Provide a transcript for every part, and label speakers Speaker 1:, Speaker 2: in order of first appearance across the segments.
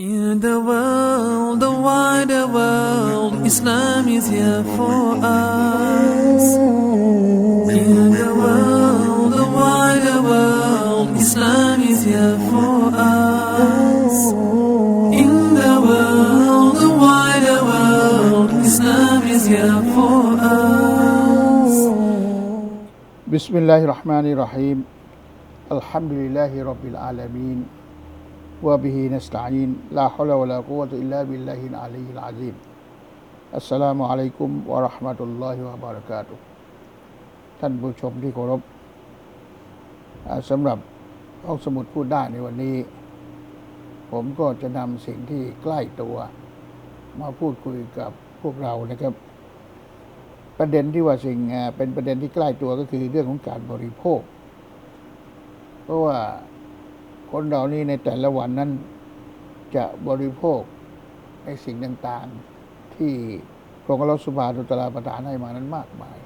Speaker 1: In the world, the wider world, Islam is here for us. In the world, the wider world, Islam is here for us. In the world, the wider world, Islam is here for us.
Speaker 2: بسم الله الرحمن الرحيم الحمد لله رب العالمين وبه نستعين لا حول ولا قوة إلا بالله العلي العظيم السلام عليكم ورحمة الله وبركاته ท่านผู้ชมที่เคารพสำหรับห้องสมุดพูดได้ในวันนี้ ผมก็จะนำสิ่งที่ใกล้ตัว มาพูดคุยกับพวกเรานะครับ ประเด็นที่ว่าสิ่งเป็นประเด็นที่ใกล้ตัวก็คือเรื่องของการบริโภค เพราะว่า คนเรานี่ในแต่ละวันนั้นจะบริโภคในสิ่งต่างๆ ที่พระองค์ลอสุบานุตลาประทานให้มานั้นมากมาย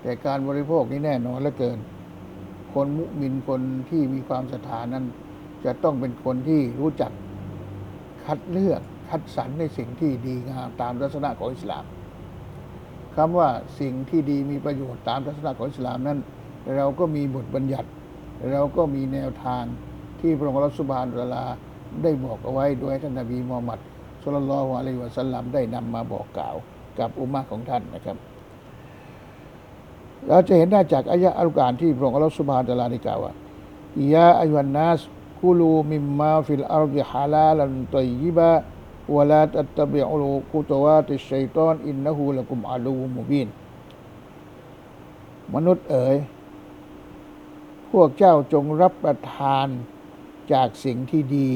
Speaker 2: แต่การบริโภคนี้แน่นอนเหลือเกิน คนมุมินคนที่มีความศรัทธานั้น จะต้องเป็นคนที่รู้จักคัดเลือกคัดสรรในสิ่งที่ดีงามตามลักษณะของอิสลามคำว่าสิ่งที่ดีมีประโยชน์ตามลักษณะของอิสลามนั้น เราก็มีบทบัญญัติ เราก็มีแนวทางที่พระองค์อัลสุบานตะลาได้บอกเอาไว้โดยท่านนบีมูฮัมมัดสุลลัลอฮุอะลัยฮิวะสัลลัมได้นำมาบอกกล่าวกับอุมมะของท่านนะครับ เราจะเห็นได้จากอายะอัลกุรอานที่พระองค์อัลสุบานตะลาได้กล่าวว่ายาอายุนนัสกุลูมิมมาฟิลอาร์ดิฮาลาลันตัยยิบะวะลาตัตตะบิอุลกุตวาติชัยตอนอินนะฮูละกุมอาลูมุบินมนุษย์เอ๋ย พวกเจ้าจงรับประทานจากสิ่งที่ดี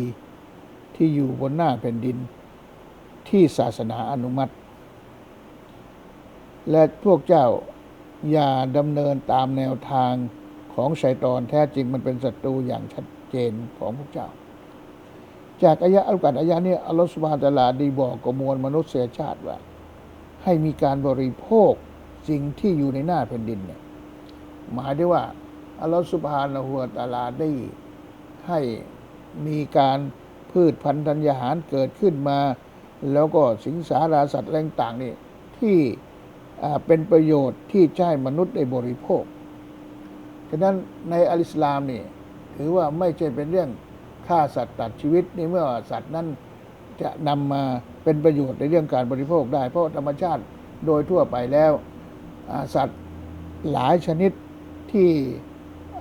Speaker 2: ที่อยู่บนหน้าแผ่นดิน ที่ศาสนาอนุมัติ และพวกเจ้าอย่าดำเนินตามแนวทางของชัยตอนแท้จริงมันเป็นศัตรูอย่างชัดเจนของพวกเจ้า จากอายะอัลกุรอานอายะนี้อัลลอฮฺสุบฮานตะลาด้บอกกับมวลมนุษยชาติว่า ให้มีการบริโภคสิ่งที่อยู่ในหน้าแผ่นดินเนี่ยหมายได้ว่า อัลลอฮฺสุบฮานะฮูวะตาลาได้ให้มีการพืชพันธุ์ธัญญาหารเกิดขึ้นมา แล้วก็สิงสาราสัตว์อะไรต่างนี่ที่เป็นประโยชน์ที่ให้มนุษย์ได้บริโภค ฉะนั้นในอัลอิสลามนี่ถือว่าไม่ใช่เป็นเรื่องฆ่าสัตว์ตัดชีวิตนี่เมื่อสัตว์นั้นจะนำมาเป็นประโยชน์ในเรื่องการบริโภคได้ เพราะธรรมชาติโดยทั่วไปแล้วสัตว์หลายชนิดที่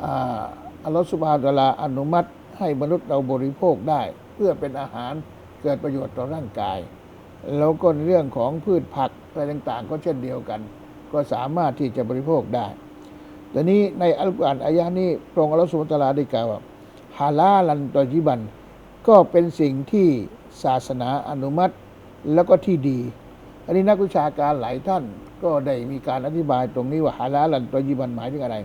Speaker 2: อัลลอฮฺสุบฮานตะอาลาอนุมัติให้มนุษย์เราบริโภคได้ เพื่อเป็นอาหารเกิดประโยชน์ต่อร่างกาย แล้วก็ในเรื่องของพืชผักอะไรต่างๆ ก็เช่นเดียวกัน ก็สามารถที่จะบริโภคได้แต่นี้ในอัลกุรอานอายะนี้พระองค์อัลลอฮฺสุบฮานตะอาลาได้กล่าวว่าฮาลาลันตอจิบัน ก็เป็นสิ่งที่ศาสนาอนุมัติแล้วก็ที่ดี อันนี้นักวิชาการหลายท่านก็ได้มีการอธิบายตรงนี้ว่าฮาลาลันตอจิบันหมายถึงอะไร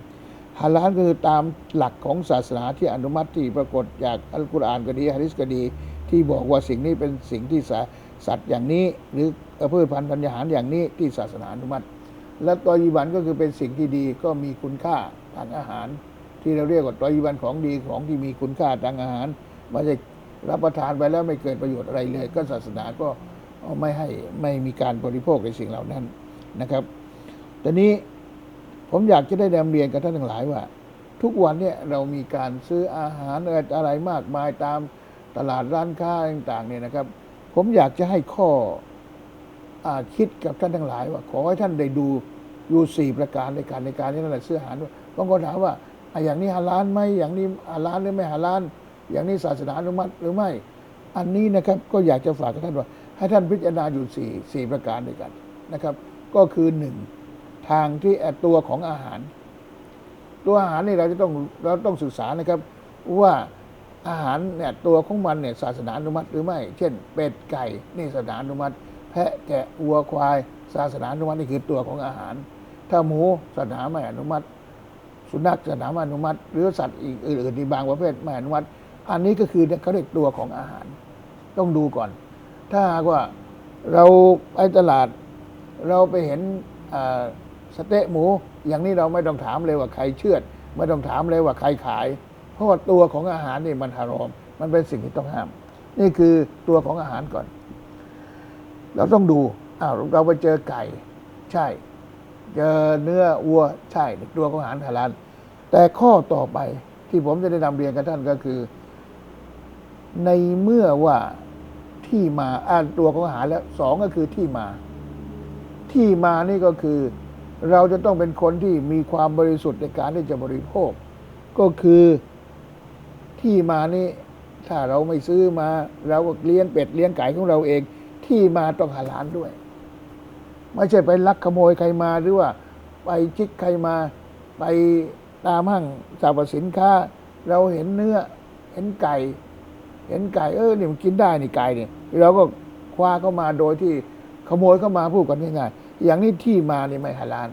Speaker 2: ฮาลาลก็คือตามหลักของศาสนาที่อนุมัติที่ปรากฏจากอัลกุรอานก็ดีฮะดิษก็ดี ที่บอกว่าสิ่งนี้เป็นสิ่งที่ส,สัตว์อย่างนี้ หรือพืชพันธุ์ธัญญาหารอย่างนี้ที่ศาสนาอนุมัติ และตอยีบันก็คือเป็นสิ่งที่ดีก็มีคุณค่าทางอาหาร ที่เราเรียกว่าตอยีบันของดีของที่มีคุณค่าทางอาหารไม่ใช่รับประทานไปแล้วไม่เกิดประโยชน์อะไรเลย ก็ศาสนาก็ไม่ให้ไม่มีการบริโภคในสิ่งเหล่านั้นนะครับตอนนี้ ผมอยากจะได้นำเรียนกับท่านทั้งหลายว่า ทุกวันเนี่ยเรามีการซื้ออาหารอะไรมากมายตามตลาดร้านค้าต่างๆเนี่ยนะครับ ผมอยากจะให้ข้ออคิดกับท่านทั้งหลาย ว่าขอให้ท่านได้ดูอยู่สี่ประการในการในการที่ท่านซื้ออาหารวยบางคนถามว่าอย่างนี้ฮาลาลไหมอย่างนี้ฮาลาลหรือไม่ฮาลาลอย่างนี้ศาสนาอนุมัติหรือไม่ อันนี้นะครับก็อยากจะฝากกับท่านว่า ให้ท่านพิจารณาอยู่สี่สี่ประการด้วยกันนะครับ ก็คือหนึ่ง ทางที่เอ่อตัวของอาหาร ตัวอาหารนี่เราจะต้องเราต้องศึกษานะครับว่าอาหารเนี่ยตัวของมันเนี่ยศาสนาอนุมัติหรือไม่ เช่น เป็ดไก่นี่ศาสนาอนุมัติ แพะแกะวัวควาย ศาสนาอนุมัตินี่คือตัวของอาหาร ถ้าหมูศาสนาไม่อนุมัติ สุนัขศาสนาไม่อนุมัติ หรือสัตว์อีกอื่นๆที่บางประเภทไม่อนุมัติ อันนี้ก็คือเขาเรียกตัวของอาหาร ต้องดูก่อน ถ้าว่าเราไปตลาดเราไปเห็น สเต๊ะหมู อย่างนี้เราไม่ต้องถามเลยว่าใครเชือด ไม่ต้องถามเลยว่าใครขาย เพราะว่าตัวของอาหารนี่มันฮารอม มันเป็นสิ่งที่ต้องห้าม นี่คือตัวของอาหารก่อน เราต้องดูอ้าวเราไปเจอไก่ ใช่ เจอเนื้อวัวใช่ตัวของอาหารฮาลาลแต่ข้อต่อไปที่ผมจะได้นำเรียนกับท่านก็คือ ในเมื่อว่าที่มาอ่านตัวของอาหารแล้วสองก็คือที่มา ที่มานี่ก็คือ เราจะต้องเป็นคนที่มีความบริสุทธิ์ในการที่จะบริโภค ก็คือที่มานี่ถ้าเราไม่ซื้อมา เราก็เลี้ยงเป็ดเลี้ยงไก่ของเราเอง ที่มาต้องหาลานด้วย ไม่ใช่ไปลักขโมยใครมาหรือว่า ไปจิกใครมาไปตามห้างสรรพสินค้า เราเห็นเนื้อ เห็นไก่ เห็นไก่เออนี่มันกินได้นี่ไก่เนี่ยเราก็คว้าเข้ามาโดยที่ขโมยเข้ามาพูดกันง่าย อย่างนี้ที่มานี่ไม่ฮาลาล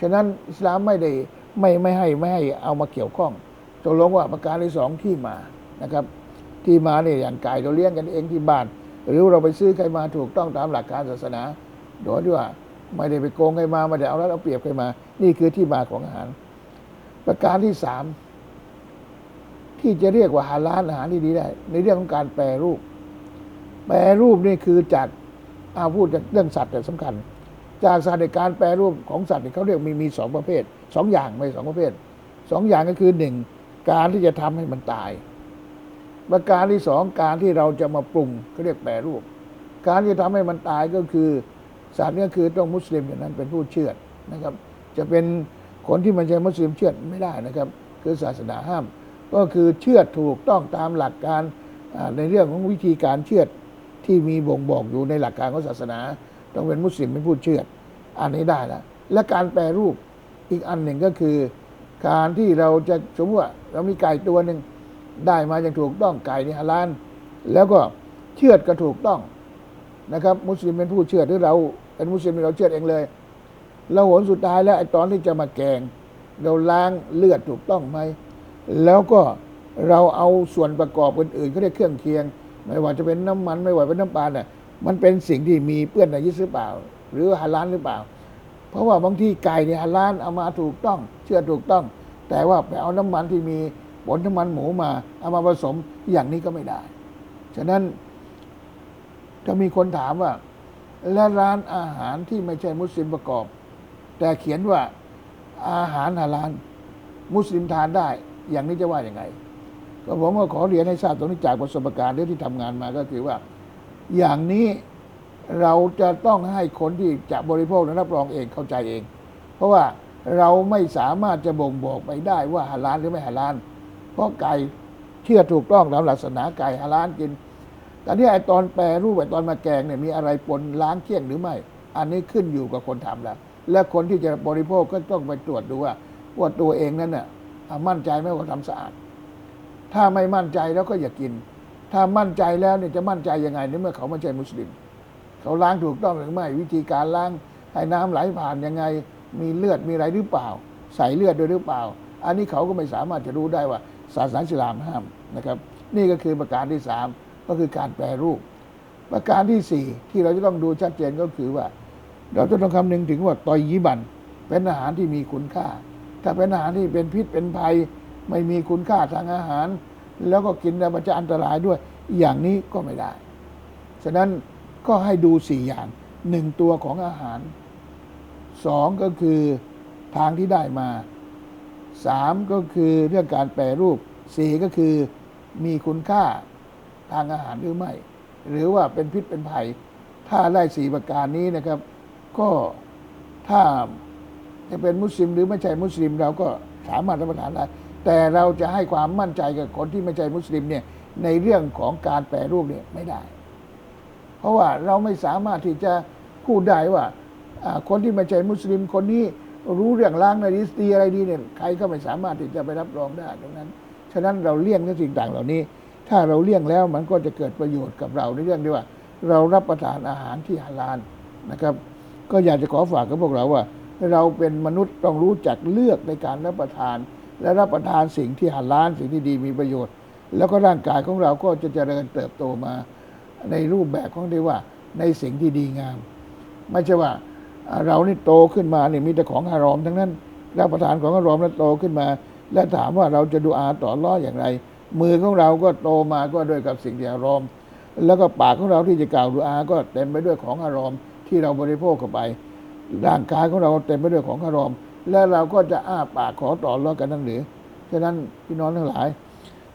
Speaker 2: ฉะนั้นอิสลามไม่ได้ไม่ไม่ให้ไม่ให้เอามาเกี่ยวข้องตกลงว่าประการที่สองที่มานะครับ ที่มาเนี่ยอย่างไก่เราเลี้ยงกันเองที่บ้าน หรือเราไปซื้อใครมาถูกต้องตามหลักการศาสนาโดยที่ว่าไม่ได้ไปโกงใครมาไม่ได้เอาแล้วเอาเปรียบใครมา นี่คือที่มาของอาหาร ประการที่สามที่จะเรียกว่าหาร้านอาหารที่ดีได้ ในเรื่องของการแปรรูป แปรรูปนี่คือจากอาพูดจากเรื่องสัตว์แต่สำคัญ จากสัตว์ในการแปรรูปของสัตว์เนี่ยเขาเรียกมีมีสองประเภทสองอย่างไม่สองประเภทสองอย่างก็คือหนึ่งการที่จะทำให้มันตาย ประการที่สองการที่เราจะมาปรุงเขาเรียกแปรรูป การที่จะทำให้มันตายก็คือสัตว์เนี่ยคือต้องมุสลิมอย่างนั้นเป็นผู้เชื่อดนะครับ จะเป็นคนที่มันใช่มุสลิมเชื่อดไม่ได้นะครับ คือศาสนาห้าม ก็คือเชื่อดถูกต้องตามหลักการในเรื่องของวิธีการเชื่อดที่มีบ่งบอกอยู่ในหลักการของศาสนา ต้องเป็นมุสลิมเป็นผู้เชื่อดอันนี้ได้แล้วและการแปรรูปอีกอันหนึ่งก็คือ การที่เราจะสมมติว่าเรามีไก่ตัวหนึ่งได้มาอย่างถูกต้องไก่นี่ฮาลาลแล้วก็เชื่อดก็ถูกต้องนะครับ มุสลิมเป็นผู้เชื่อดหรือเราเป็นมุสลิมเราเชื่อดเองเลยเราหนสุดท้ายแล้วไอ้ตอนที่จะมาแกง เราล้างเลือดถูกต้องไหมแล้วก็เราเอาส่วนประกอบอื่นๆเขาเรียกเครื่องเคียง ไม่ว่าจะเป็นน้ำมันไม่ว่าเป็นน้ำปลาเนี่ย มันเป็นสิ่งที่มีเปื้อนนายิสหรือเปล่า หรือฮาลาลหรือเปล่า เพราะว่าบางที่ไก่เนี่ยฮาลาลเอามาถูกต้อง เชื่อถูกต้อง แต่ว่าไปเอาน้ำมันที่มีผลน้ำมันหมูมา เอามาผสมอย่างนี้ก็ไม่ได้ ฉะนั้นจะมีคนถามว่า และร้านอาหารที่ไม่ใช่มุสลิมประกอบ แต่เขียนว่าอาหารฮาลาลมุสลิมทานได้ อย่างนี้จะว่าอย่างไง ก็ผมก็ขอเรียนให้ทราบตรงนี้จากประสบการณ์เรื่องที่ทำงานมาก็คือว่า อย่างนี้เราจะต้องให้คนที่จะบริโภคและรับรองเองเข้าใจเอง เพราะว่าเราไม่สามารถจะบ่งบอกไปได้ว่าฮาลาลหรือไม่ฮาลาลเพราะไก่เชื่อถูกต้องตามหลักศาสนาไก่ฮาลาลกินแต่ที่ไอตอนแปรรูปไอตอนมาแกงเนี่ยมีอะไรปนล้างเกลี้ยงหรือไม่ อันนี้ขึ้นอยู่กับคนทำแล้ว และคนที่จะบริโภคก็ต้องไปตรวจดูว่าว่าตัวเองนั้นน่ะอะมั่นใจไหมว่าทำสะอาด ถ้าไม่มั่นใจแล้วก็อย่ากิน ถ้ามั่นใจแล้วเนี่ยจะมั่นใจยังไงในเมื่อเขาไม่ใช่มุสลิม เขาล้างถูกต้องหรือไม่ วิธีการล้างให้น้ำไหลผ่านยังไง มีเลือดมีอะไรหรือเปล่า ใส่เลือดด้วยหรือเปล่า อันนี้เขาก็ไม่สามารถจะรู้ได้ว่าศาสนาอิสลามห้ามนะครับ นี่ก็คือประการที่สามก็คือการแปรรูป ประการที่สี่ที่เราจะต้องดูชัดเจนก็คือว่า เราจะต้องคำนึงถึงว่าตอยยิบันเป็นอาหารที่มีคุณค่า ถ้าเป็นอาหารที่เป็นพิษเป็นภัย ไม่มีคุณค่าทางอาหาร แล้วก็กินแล้วมันจะอันตรายด้วย อย่างนี้ก็ไม่ได้ ฉะนั้นก็ให้ดูสี่อย่างหนึ่งตัวของอาหารสองก็คือทางที่ได้มาสามก็คือเรื่องการแปรรูปสี่ก็คือมีคุณค่าทางอาหารหรือไม่ หรือว่าเป็นพิษเป็นภัย ถ้าได้สี่ประการนี้นะครับ ก็ถ้าจะเป็นมุสลิมหรือไม่ใช่มุสลิมเราก็สามารถรับประทานได้ แต่เราจะให้ความมั่นใจกับคนที่ไม่ใช่มุสลิมเนี่ยในเรื่องของการแปรรูปเนี่ยไม่ได้ เพราะว่าเราไม่สามารถที่จะพูดได้ว่าคนที่ไม่ใช่มุสลิมคนนี้รู้เรื่องล้างนาฬิสดีอะไรดีเนี่ยใครก็ไม่สามารถที่จะไปรับรองได้ตรงนั้น ฉะนั้นเราเลี่ยงทุกสิ่งต่างเหล่านี้ ถ้าเราเลี่ยงแล้วมันก็จะเกิดประโยชน์กับเราในเรื่องที่ว่า เรารับประทานอาหารที่ฮาลาลนะครับ ก็อยากจะขอฝากกับพวกเราว่า เราเป็นมนุษย์ต้องรู้จักเลือกในการรับประทาน และรับประทานสิ่งที่ฮาลาลสิ่งที่ดีมีประโยชน์ แล้วก็ร่างกายของเราก็จะเจริญเติบโตมาในรูปแบบของที่ว่าในสิ่งที่ดีงาม ไม่ใช่ว่าอ่าเรานี่โตขึ้นมาเนี่ยมีแต่ของฮารอมทั้งนั้นรับประทานของฮารอมแล้วโตขึ้นมา และถามว่าเราจะดูอาต่ออัลล้อฮ์อย่างไร มือของเราก็โตมาก็ด้วยกับสิ่งที่อารมณ์แล้วก็ปากของเราที่จะกล่าวดูอาก็เต็มไปด้วยของอารมณ์ที่เราบริโภคเข้าไป ร่างกายของเราเต็มไปด้วยของอารมณ์ และเราก็จะอ้าปากขอต่อรอกันนั่นหรือฉะนั้นพี่น้องทั้งหลาย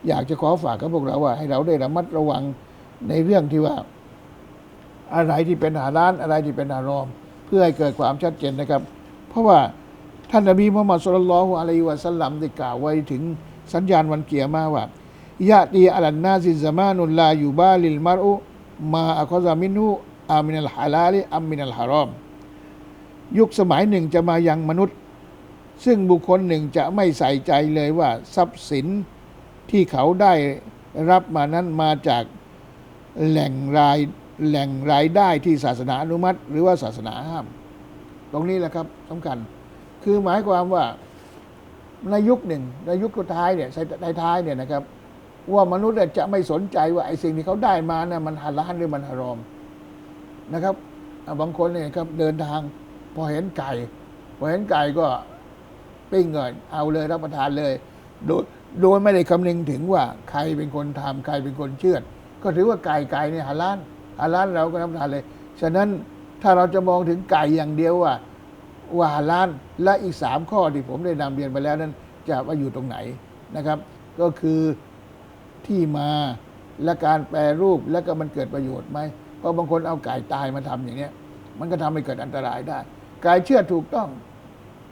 Speaker 2: อยากจะขอฝากกับพวกเราว่า ให้เราได้ระมัดระวังในเรื่องที่ว่า อะไรที่เป็นหาร้านอะไรที่เป็นอารมณ์เพื่อให้เกิดความชัดเจนนะครับ เพราะว่าท่านนบีมุฮัมมัดสุลลัลลอฮุอะลัยฮิวะสัลลัมได้กล่าวไว้ถึงสัญญาณวันเกียร์มาว่ายะตีอัลันนาซิซามานุลลาอยู่บ้าลิลมารอุมาอัคซามินหูอามินัลฮาลาลิอัมมินัลฮารอม ยุคสมัยหนึ่งจะมายังมนุษย์ ซึ่งบุคคลหนึ่งจะไม่ใส่ใจเลยว่าทรัพย์สินที่เขาได้รับมานั้นมาจากแหล่งรายแหล่งรายได้ที่ศาสนาอนุมัติ หรือว่าศาสนาห้าม ตรงนี้แหละครับสำคัญ คือหมายความว่าในยุคหนึ่งในยุคสุดท้ายเนี่ยในท้ายเนี่ยนะครับ ว่ามนุษย์จะไม่สนใจว่าไอ้สิ่งที่เขาได้มานะ่ะมันฮาลาลหรือมันฮารอมนะครับบางคนเนี่ยครับเดินทางพอเห็นไก่พอเห็นไก่ก็ ปิ้งเงินเอาเลยรับประทานเลย โดยโดยไม่ได้คำนึงถึงว่าใครเป็นคนทำใครเป็นคนเชื่อด ก็ถือว่าไก่ไก่เนี่ยฮาลาลฮาลาลเราก็รับประทานเลย ฉะนั้นถ้าเราจะมองถึงไก่อย่างเดียวว่าว่าฮาลาลและอีกสามข้อที่ผมได้นำเรียนไปแล้วนั้น จะว่าอยู่ตรงไหนนะครับ ก็คือที่มาและการแปรรูปและก็มันเกิดประโยชน์ไหมเพราะบางคนเอาไก่ตายมาทำอย่างเนี้ยมันก็ทำให้เกิดอันตรายได้ ไก่เชื่อถูกต้อง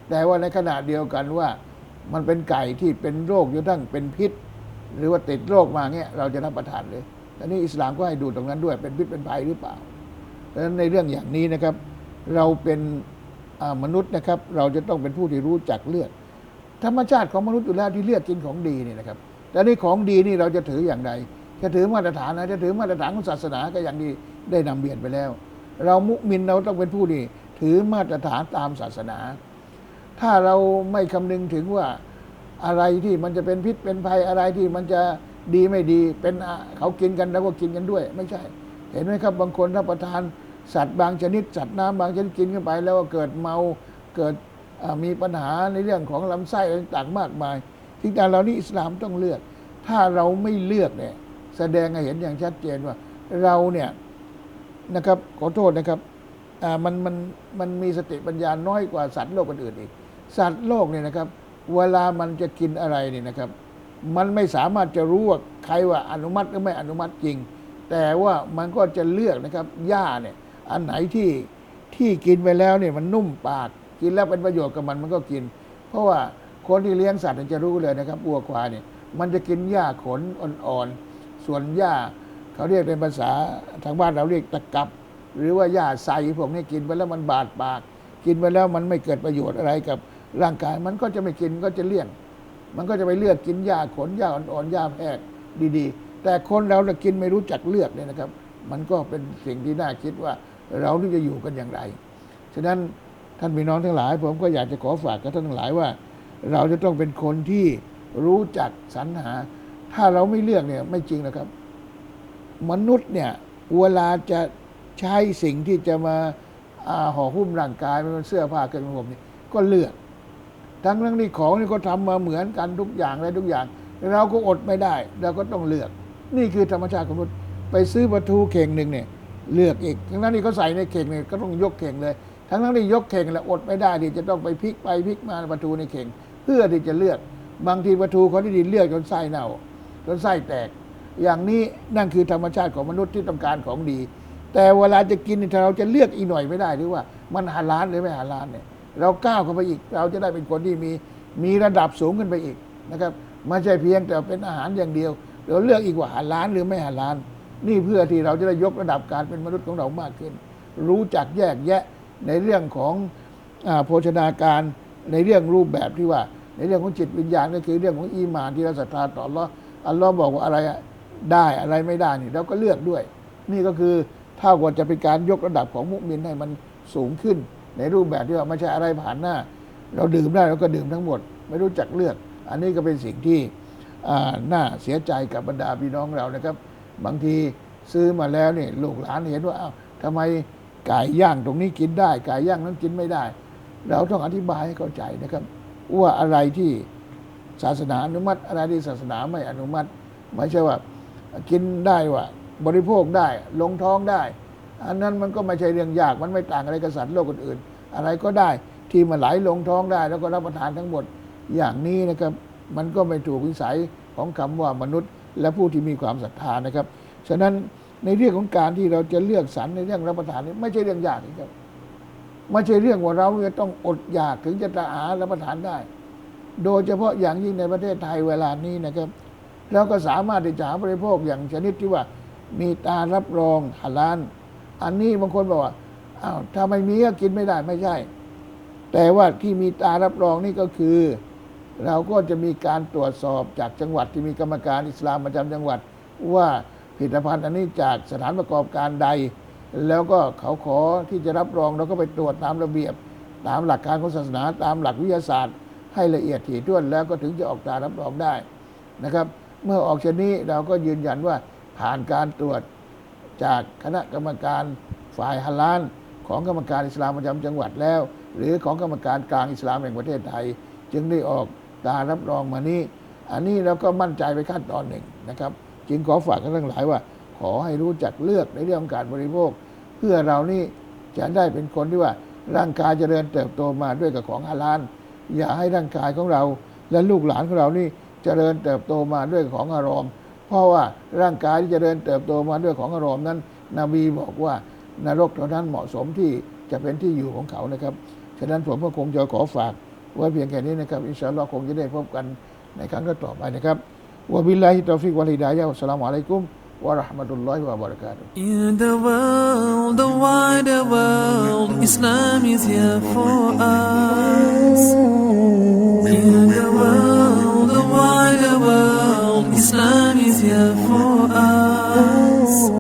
Speaker 2: แต่ว่าในขณะเดียวกันว่ามันเป็นไก่ที่เป็นโรคจนทั้งเป็นพิษ หรือว่าติดโรคมาเงี้ยเราจะรับประทานเลยอันนี้อิสลามก็ให้ดูตรงนั้นด้วยเป็นพิษเป็นภัยหรือเปล่าเพราะฉะนั้นในเรื่องอย่างนี้นะครับ เราเป็นมนุษย์นะครับ เราจะต้องเป็นผู้ที่รู้จักเลือกธรรมชาติของมนุษย์อยู่แล้วที่เลือกกินของดีนี่นะครับ แต่นี่ของดีนี่เราจะถืออย่างไรจะถือมาตรฐานนะจะถือมาตรฐานของศาสนาก็อย่างที่ได้นำเรียนไปแล้ว เรามุมินเราต้องเป็นผู้ที่ถือมาตรฐานตามศาสนา ถ้าเราไม่คำนึงถึงว่าอะไรที่มันจะเป็นพิษเป็นภัยอะไรที่มันจะดีไม่ดี เป็นเขากินกันแล้วก็กินกันด้วย ไม่ใช่ เห็นไหมครับ บางคนรับประทานสัตว์บางชนิดสัตว์น้ำบางชนิดกินเข้าไป แล้วก็เกิดเมาเกิดมีปัญหาในเรื่องของลำไส้ต่างๆมากมายสิ่งต่างเหล่านี้อิสลามต้องเลือก ถ้าเราไม่เลือกเนี่ย แสดงให้เห็นอย่างชัดเจนว่า เราเนี่ยนะครับขอโทษนะครับมันมันมันมีสติปัญญาน้อยกว่าสัตว์โลกอื่นอีก สัตว์โลกเนี่ยนะครับ เวลามันจะกินอะไรเนี่ยนะครับ มันไม่สามารถจะรู้ว่าใครว่าอนุมัติหรือไม่อนุมัติจริง แต่ว่ามันก็จะเลือกนะครับหญ้าเนี่ยอันไหนที่ที่กินไปแล้วเนี่ยมันนุ่มปากกินแล้วเป็นประโยชน์กับมันมันก็กิน เพราะว่าคนที่เลี้ยงสัตว์เนี่ยจะรู้เลยนะครับวัวควายเนี่ยมันจะกินหญ้าขนอ่อนๆ ส่วนหญ้าเขาเรียกเป็นภาษาทางบ้านเราเรียกตะกับ หรือว่าหญ้าใสพวกนี้กินไปแล้วมันบาดปาก กินไปแล้วมันไม่เกิดประโยชน์อะไรกับ ร่างกายมันก็จะไม่กินก็จะเลี่ยง มันก็จะไปเลือกกินหญ้าขนหญ้าอ่อนๆหญ้าแพกดีๆ แต่คนเราเนี่ยกินไม่รู้จักเลือกเนี่ยนะครับ มันก็เป็นสิ่งที่น่าคิดว่าเราที่จะอยู่กันอย่างไร ฉะนั้นท่านพี่น้องทั้งหลาย ผมก็อยากจะขอฝากกับท่านทั้งหลายว่า เราจะต้องเป็นคนที่รู้จักสรรหา ถ้าเราไม่เลือกเนี่ยไม่จริงนะครับ มนุษย์เนี่ยเวลาจะใช้สิ่งที่จะมาอาห่อหุ้มร่างกายไม่ว่าเสื้อผ้าเครื่องนุ่งห่มนี่ก็เลือก ทั้งทั้งที่ของนี่ก็ทำมาเหมือนกันทุกอย่างและทุกอย่าง เราก็อดไม่ได้เราก็ต้องเลือก นี่คือธรรมชาติของมนุษย์ไปซื้อปลาทูเข่งหนึ่งเนี่ยเลือกอีก ทั้งนั้นที่เขาใส่ในเข่งเนี่ยก็ต้องยกเข่งเลย ทั้งนั้นที่ยกเข่งแล้วอดไม่ได้ที่จะต้องไปพลิกไปพลิกมาปลาทูในเข่ง เพื่อที่จะเลือก บางทีปลาทูเขาที่ดีเลือกจนไส้เน่าจนไส้แตก อย่างนี้นั่นคือธรรมชาติของมนุษย์ที่ต้องการของดี แต่เวลาจะกินเนี่ยถ้าเราจะเลือกอีกหน่อยไม่ได้หรือว่า มันหาล้านหรือไม่หาล้านเนี่ย เราก้าวเข้าไปอีก เราจะได้เป็นคนที่มีมีระดับสูงขึ้นไปอีกนะครับไม่ใช่เพียงแต่เป็นอาหารอย่างเดียวเราเลือกอีกว่าหาล้านหรือไม่หาล้าน นี่เพื่อที่เราจะได้ยกระดับการเป็นมนุษย์ของเรามากขึ้น รู้จักแยกแยะในเรื่องของอโภชนาการในเรื่องรูปแบบที่ว่า ในเรื่องของจิตวิญญาณก็คือเรื่องของอีมานที่เราศรัทธาต่ออัลลอฮ์อัลลอฮ์บอกว่าอะไรได้อะไรไม่ได้นี่เราก็เลือกด้วย นี่ก็คือเท่ากับจะเป็นการยกระดับของมุมินให้มันสูงขึ้น ในรูปแบบที่ว่าไม่ใช่อะไรผ่านหน้า เราดื่มได้เราก็ดื่มทั้งหมด ไม่รู้จักเลือก อันนี้ก็เป็นสิ่งที่น่าเสียใจกับบรรดาพี่น้องเรานะครับ บางทีซื้อมาแล้วเนี่ยลูกหลานเห็นว่าอ้าวทำไมไก่ย่างตรงนี้กินได้ไก่ย่างนั้นกินไม่ได้ เราต้องอธิบายให้เข้าใจนะครับ ว่าอะไรที่ศาสนาอนุมัติ อะไรที่ศาสนาไม่อนุมัติ ไม่ใช่ว่ากินได้ว่าบริโภคได้ลงท้องได้ อันนั้นมันก็ไม่ใช่เรื่องยากมันไม่ต่างอะไรกับสัตว์โลกอื่นๆอะไรก็ได้ที่มันไหลลงท้องได้ แล้วก็รับประทานทั้งหมดอย่างนี้นะครับ มันก็ไม่ถูกวิสัยของคำว่ามนุษย์ และผู้ที่มีความศรัทธานะครับ ฉะนั้นในเรื่องของการที่เราจะเลือกสรรในเรื่องรับประทานนี้ไม่ใช่เรื่องยากนะครับไม่ใช่เรื่องว่าเราจะต้องอดอยากถึงจะหารับประทานได้ โดยเฉพาะอย่างยิ่งในประเทศไทยเวลานี้นะครับ เราก็สามารถที่จะหาบริโภคอย่างชนิดที่ว่า มีตารับรองฮาลาล อันนี้บางคนบอกว่าอ้าวถ้าไม่มีก็กินไม่ได้ไม่ใช่ แต่ว่าที่มีตารับรองนี่ก็คือ เราก็จะมีการตรวจสอบจากจังหวัดที่มีกรรมการอิสลามประจำจังหวัด ว่าผลิตภัณฑ์อันนี้จากสถานประกอบการใด แล้วก็เขาขอที่จะรับรองเราก็ไปตรวจตามระเบียบ ตามหลักการของศาสนาตามหลักวิทยาศาสตร์ ให้ละเอียดถี่ถ้วนแล้วก็ถึงจะออกตารับรองได้นะครับ เมื่อออกเช่นนี้เราก็ยืนยันว่าผ่านการตรวจ จากคณะกรรมการฝ่ายฮาลาลของกรรมการอิสลามประจำจังหวัดแล้ว หรือของกรรมการกลางอิสลามแห่งประเทศไทย จึงได้ออกตารับรองมานี้ อันนี้เราก็มั่นใจไปขั้นตอนหนึ่งนะครับจึงขอฝากกันทั้งหลายว่า ขอให้รู้จักเลือกในเรื่องของการบริโภค เพื่อเรานี่จะได้เป็นคนที่ว่าร่างกายเจริญเติบโตมาด้วยกับของฮาลาลอย่าให้ร่างกายของเรา และลูกหลานของเรานี่เจริญเติบโตมาด้วยของอารมณ์ เพราะว่าร่างกายที่จเจริญเติบโตมาด้วยของอารมณ์นั้น นบีบอกว่านรกเท่านั้นเหมาะสมที่จะเป็นที่อยู่ของเขานะครับ ฉะนั้นผมก็คงจะขอฝากไว้เพียงแค่นี้นะครับ อินชาอัลลอฮ์คงจะได้พบกันในครั้งต่อไปนะครับวะบิลลาฮิตอฟิกวะลิดายะฮ์วัสสลามุอะลัยกุมวะเราะห์มะตุลลอฮิวะบะเราะกาตุ
Speaker 1: In the world, the wider world, Islam is here for us. In the world, the wider world, Islam is here for us.